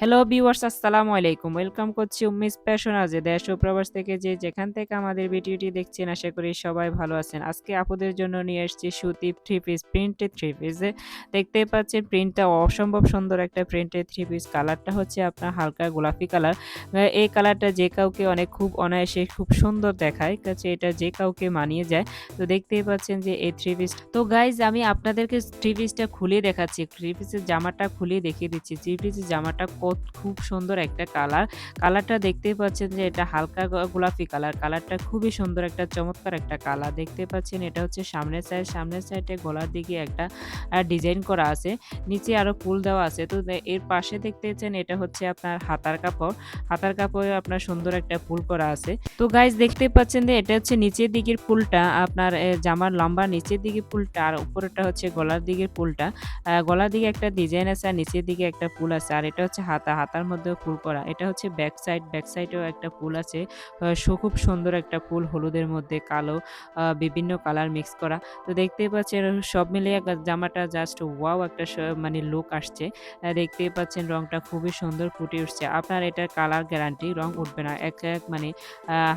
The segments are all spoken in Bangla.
হ্যালো ভিউয়ার্স আসসালামু আলাইকুম। ওয়েলকাম করছি উম্মিস ফ্যাশন আজে দেশ ও প্রবাস থেকে যে যেখান থেকে আমাদের ভিডিওটি দেখছেন, আশা করি সবাই ভালো আছেন। আজকে আপুদের জন্য নিয়ে এসেছি সুতি three piece printed three piece দেখতে পাচ্ছেন প্রিন্টটা অসম্ভব সুন্দর একটা প্রিন্টেড থ্রি পিস কালারটা হচ্ছে আপনার হালকা গোলাপি কালার এই কালারটা যে কাউকে অনেক খুব অনায়াসে খুব সুন্দর দেখায়, কাছে এটা যে কাউকে মানিয়ে যায়। তো দেখতেই পাচ্ছেন যে এই থ্রি পিস তো গাইজ আমি আপনাদেরকে থ্রি পিসটা খুলে দেখাচ্ছি। থ্রি পিসের জামাটা খুলে দেখিয়ে দিচ্ছি। থ্রি পিসের জামাটা খুব সুন্দর একটা কালার। কালারটা দেখতেই পাচ্ছেন যে এটা হালকা গোলাপি কালার। কালারটা খুবই সুন্দর, একটা চমৎকার একটা কালার। দেখতে পাচ্ছেন এটা হচ্ছে সামনের সাইড সামনের সাইডে গলার দিকে একটা ডিজাইন করা আছে। নিচে আরও ফুল দেওয়া আছে। তো এর পাশে দেখতে পাচ্ছেন এটা হচ্ছে আপনার হাতার কাপড়। হাতার কাপড়ে আপনার সুন্দর একটা ফুল করা আছে। তো গাইজ দেখতে পাচ্ছেন যে এটা হচ্ছে নিচের দিকের ফুলটা, আপনার জামার লম্বা নিচের দিকে ফুলটা আর উপরেটা হচ্ছে গলার দিকের ফুলটা। গলার দিকে একটা ডিজাইন আছে আর নিচের দিকে একটা ফুল আছে। আর এটা হচ্ছে হাতা, হাতার মধ্যেও ফুল করা এটা হচ্ছে ব্যাক সাইড ব্যাক সাইডেও একটা ফুল আছে। খুব সুন্দর একটা ফুল হলুদের মধ্যে, কালো বিভিন্ন কালার মিক্স করা। তো দেখতেই পাচ্ছেন, সব মিলিয়ে জামাটা জাস্ট ওয়াও একটা মানে লুক আসছে। দেখতেই পাচ্ছেন, রংটা খুবই সুন্দর ফুটে উঠছে। আপনার এটার কালার গ্যারান্টি রং উঠবে না। এক এক মানে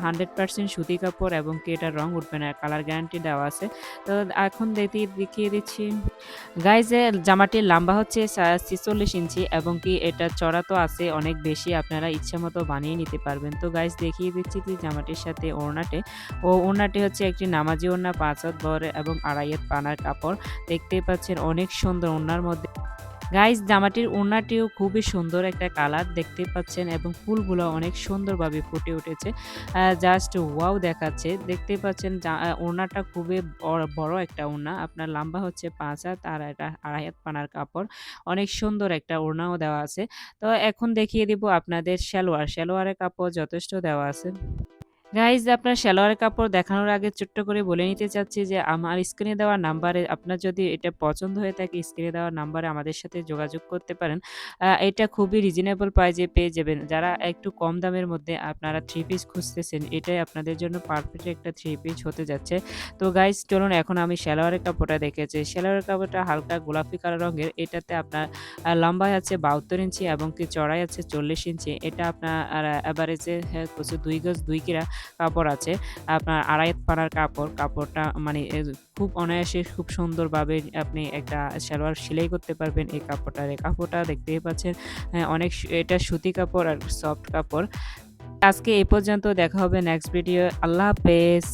হান্ড্রেড পার্সেন্ট সুতি কাপড় এবং কি এটার রং উঠবে না। কালার গ্যারান্টি দেওয়া আছে। তো এখন দেখি দেখিয়ে দিচ্ছি। গাইজে জামাটির লম্বা হচ্ছে ছিচল্লিশ ইঞ্চি এবং কি এটা চড়া তো আছে, অনেক বেশি আপনারা ইচ্ছা মতো বানিয়ে নিতে পারবেন। তো গাইজ দেখিয়ে দিচ্ছি যে জামাটির সাথে ওড়নাটে। ও ওড়নাটি হচ্ছে একটি নামাজি ওড়না, পাঁচ হাত বর এবং আড়াইয়ের পানার কাপড়। দেখতেই পাচ্ছেন অনেক সুন্দর ওড়নার মধ্যে গাইস জামাটির ওড়নাটিও খুবই সুন্দর একটা কালার দেখতে পাচ্ছেন এবং ফুলগুলো অনেক সুন্দরভাবে ফুটে উঠেছে। জাস্ট ওয়াও দেখাচ্ছে। দেখতে পাচ্ছেন ওড়নাটা খুবই বড় একটা ওড়না। আপনার লম্বা হচ্ছে পাঁচ হাত আর এটা আড়াই হাত পানার কাপড়। অনেক সুন্দর একটা ওড়নাও দেওয়া আছে। তো এখন দেখিয়ে দিব আপনাদের সালোয়ার। সালোয়ারের কাপড় যথেষ্ট দেওয়া আছে। গাইজ আপনার সালোয়ার কাপড় দেখানোর আগে ছোট্ট করে বলে নিতে চাচ্ছি যে, আমার স্ক্রিনে দেওয়া নাম্বারে আপনার যদি এটা পছন্দ হয়ে থাকে, স্ক্রিনে দেওয়া নাম্বারে আমাদের সাথে যোগাযোগ করতে পারেন। এটা খুবই রিজনেবল প্রাইজে পেয়ে যাবেন। যারা একটু কম দামের মধ্যে আপনারা থ্রি পিস খুঁজতেছেন, এটাই আপনাদের জন্য পারফেক্ট একটা থ্রি পিস হতে যাচ্ছে। তো গাইজ চলুন এখন আমি সালোয়ারের কাপড়টা দেখেছি সালোয়ারের কাপড়টা হালকা গোলাপি কালার রঙের। এটাতে আপনার লম্বায় আছে বাহাত্তর ইঞ্চি এবং কি চড়াই আছে চল্লিশ ইঞ্চি। এটা আপনার অ্যাভারেজে হ্যাঁ দুই গজ দুই কিরা কাপড় আছে। আপনার আড়াই পাড়ার কাপড় কাপড়টা মানে খুব অনায়াসে খুব সুন্দরভাবে আপনি একটা সালোয়ার সেলাই করতে পারবেন এই কাপড়টার। এই কাপড়টা দেখতেই পাচ্ছেন হ্যাঁ, অনেক এটা সুতি কাপড় আর সফট কাপড়। আজকে এই পর্যন্ত দেখা হবে নেক্সট ভিডিও আল্লাহ হাফেজ।